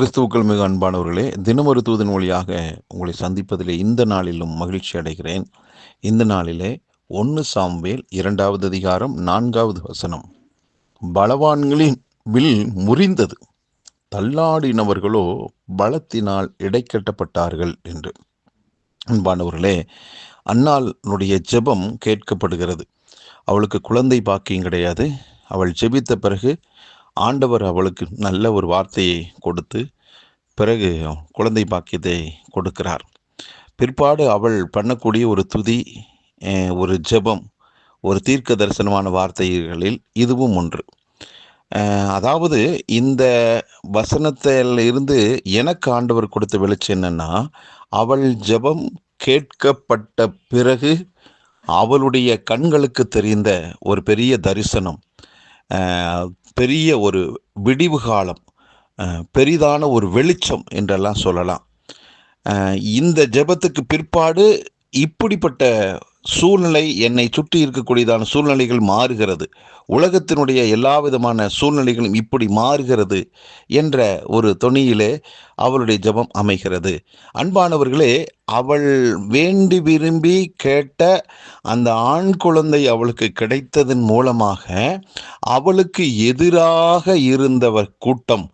கிறிஸ்துவுக்கள் மிக அன்பானவர்களே தினமொரு தூதன் வழியாக உங்களை சந்திப்பதிலே இந்த நாளிலும் மகிழ்ச்சி அடைகிறேன். இந்த நாளிலே ஒன்று சாம்வேல் இரண்டாவது அதிகாரம் நான்காவது வசனம். பலவான்களின் வில் முறிந்தது. தள்ளாடினவர்களோ பலத்தினால் இடைக்கட்டப்பட்டார்கள் என்று. அன்பானவர்களே அன்னாளுடைய ஜெபம் கேட்கப்படுகிறது. அவளுக்கு குழந்தை பாக்கியம் கிடையாது. அவள் ஜெபித்த பிறகு ஆண்டவர் அவளுக்கு நல்ல ஒரு வார்த்தையை கொடுத்து பிறகு குழந்தை பாக்கியத்தை கொடுக்கிறார். பிற்பாடு அவள் பண்ணக்கூடிய ஒரு துதி ஒரு ஜெபம் ஒரு தீர்க்க தரிசனமான வார்த்தைகளில் இதுவும் ஒன்று. அதாவது இந்த வசனத்தில் இருந்து எனக்கு ஆண்டவர் கொடுத்த வெளிச்சம் என்னன்னா அவள் ஜெபம் கேட்கப்பட்ட பிறகு அவளுடைய கண்களுக்கு தெரிந்த ஒரு பெரிய தரிசனம். பெரிய ஒரு விடிவு காலம் பெரிதான ஒரு வெளிச்சம் என்றெல்லாம் சொல்லலாம். இந்த ஜெபத்துக்கு பிற்பாடு இப்படிப்பட்ட சூழ்நிலை என்னை சுற்றி இருக்கக்கூடியதான சூழ்நிலைகள் மாறுகிறது. உலகத்தினுடைய எல்லா விதமான சூழ்நிலைகளும் இப்படி மாறுகிறது என்ற ஒரு தொனியிலே அவளுடைய ஜெபம் அமைகிறது. அன்பானவர்களே அவள் வேண்டி விரும்பி கேட்ட அந்த ஆண் குழந்தை அவளுக்கு கிடைத்ததன் மூலமாக அவளுக்கு எதிராக இருந்தவர் கூட்டம்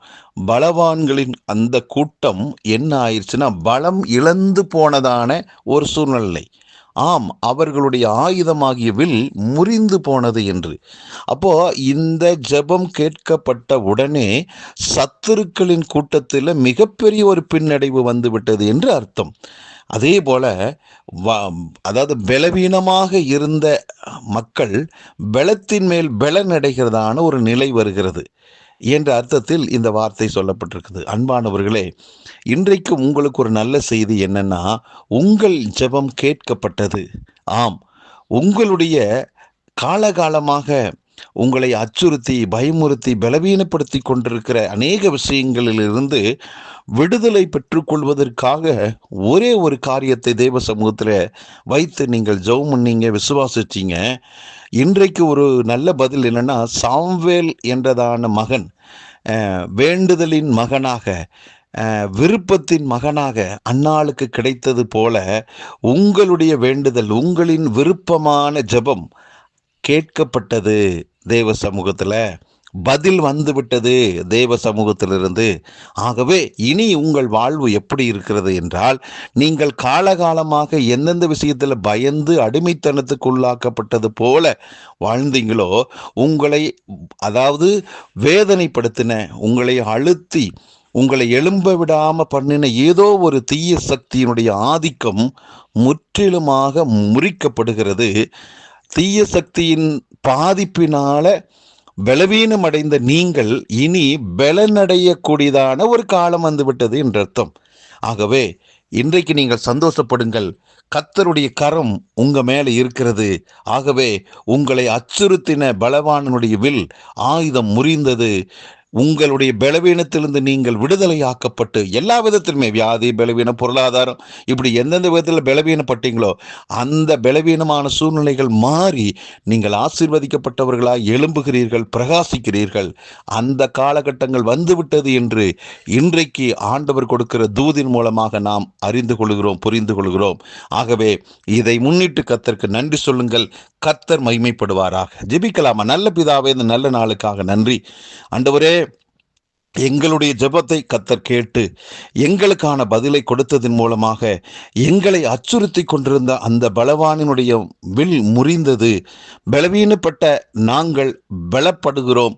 பலவான்களின் அந்த கூட்டம் என்ன ஆயிடுச்சுன்னா பலம் இழந்து போனதான ஒரு சூழ்நிலை. ஆம் அவர்களுடைய ஆயுதமாகிய வில் முறிந்து போனது என்று. அப்போ இந்த ஜெபம் கேட்கப்பட்ட உடனே சத்துருக்களின் கூட்டத்தில் மிகப்பெரிய ஒரு பின்னடைவு வந்துவிட்டது என்று அர்த்தம். அதே போல வ- அதாவது பலவீனமாக இருந்த மக்கள் பலத்தின் மேல் பலன் அடைகிறதான ஒரு நிலை வருகிறது. என்ற அர்த்தத்தில் இந்த வார்த்தை சொல்லப்பட்டிருக்குது. அன்பானவர்களே இன்றைக்கு உங்களுக்கு ஒரு நல்ல செய்தி என்னன்னா உங்கள் ஜெபம் கேட்கப்பட்டது. ஆம். உங்களுடைய காலகாலமாக உங்களை அச்சுறுத்தி பயமுறுத்தி பலவீனப்படுத்தி கொண்டிருக்கிற அநேக விஷயங்களிலிருந்து விடுதலை பெற்றுக்கொள்வதற்காக ஒரே ஒரு காரியத்தை தேவ சமூகத்தில் வைத்து நீங்கள் ஜெபம் பண்ணீங்க விசுவாசிச்சீங்க. இன்றைக்கு ஒரு நல்ல பதில் என்னன்னா சாம்வேல் என்றதான மகன் வேண்டுதலின் மகனாக விருப்பத்தின் மகனாக அன்னாளுக்கு கிடைத்தது போல உங்களுடைய வேண்டுதல் உங்களின் விருப்பமான ஜெபம் கேட்கப்பட்டது தேவ சமூகத்தில். பதில் வந்துவிட்டது தேவ சமூகத்திலிருந்து. ஆகவே இனி உங்கள் வாழ்வு எப்படி இருக்கிறது என்றால் நீங்கள் காலகாலமாக எந்தெந்த விஷயத்தில் பயந்து அடிமைத்தனத்துக்குள்ளாக்கப்பட்டது போல வாழ்ந்தீங்களோ உங்களை அதாவது வேதனைப்படுத்தின உங்களை அழுத்தி உங்களை எழும்ப விடாம பண்ணின ஏதோ ஒரு தீய சக்தியினுடைய ஆதிக்கம் முற்றிலுமாக முறிக்கப்படுகிறது. தீய சக்தியின் பாதிப்பினால பலவீனம் அடைந்த நீங்கள் இனி பலனடையக்கூடியதான ஒரு காலம் வந்துவிட்டது என்ற அர்த்தம். ஆகவே இன்றைக்கு நீங்கள் சந்தோஷப்படுங்கள். கத்தருடைய கரம் உங்க மேலே இருக்கிறது. ஆகவே உங்களை அச்சுறுத்தின பலவானனுடைய வில் ஆயுதம் முறிந்தது. உங்களுடைய பலவீனத்திலிருந்து நீங்கள் விடுதலையாக்கப்பட்டு எல்லா விதத்திலுமே வியாதி பலவீனம் பொருளாதாரம் இப்படி எந்தெந்த விதத்தில் பலவீனப்பட்டீங்களோ அந்த பலவீனமான சூழ்நிலைகள் மாறி நீங்கள் ஆசீர்வதிக்கப்பட்டவர்களாய் எழும்புகிறீர்கள் பிரகாசிக்கிறீர்கள். அந்த காலகட்டங்கள் வந்துவிட்டது என்று இன்றைக்கு ஆண்டவர் கொடுக்கிற தூதின் மூலமாக நாம் அறிந்து கொள்கிறோம் புரிந்து கொள்கிறோம். ஆகவே இதை முன்னிட்டு கத்தருக்கு நன்றி சொல்லுங்கள். கத்தர் மகிமைப்படுவாராக. ஜெபிக்கலாமா? நல்ல பிதாவே இந்த நல்ல நாளுக்காக நன்றி. அண்டவரே எங்களுடைய ஜெபத்தை கத்தர் கேட்டு எங்களுக்கான பதிலை கொடுத்ததன் மூலமாக எங்களை அச்சுறுத்தி கொண்டிருந்த அந்த பலவானினுடைய வில் முறிந்தது. பலவீனப்பட்ட நாங்கள் பலப்படுகிறோம்.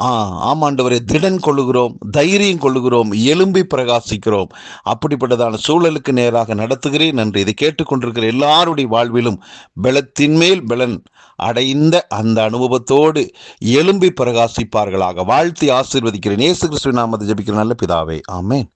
ஆமாண்டவரே திடன் கொள்ளுகிறோம் தைரியம் கொள்ளுகிறோம் எலும்பி பிரகாசிக்கிறோம். அப்படிப்பட்டதான சூழலுக்கு நேராக நடத்துகிறேன் நன்றி இதை கேட்டுக்கொண்டிருக்கிற எல்லாருடைய வாழ்விலும் பலத்தின் மேல் பலன் அடைந்த அந்த அனுபவத்தோடு எலும்பி பிரகாசிப்பார்களாக வாழ்த்தி ஆசீர்வதிக்கிறேன். இயேசு கிறிஸ்துவின் நாமத்தை ஜபிக்கிற நல்ல பிதாவே. ஆமேன்.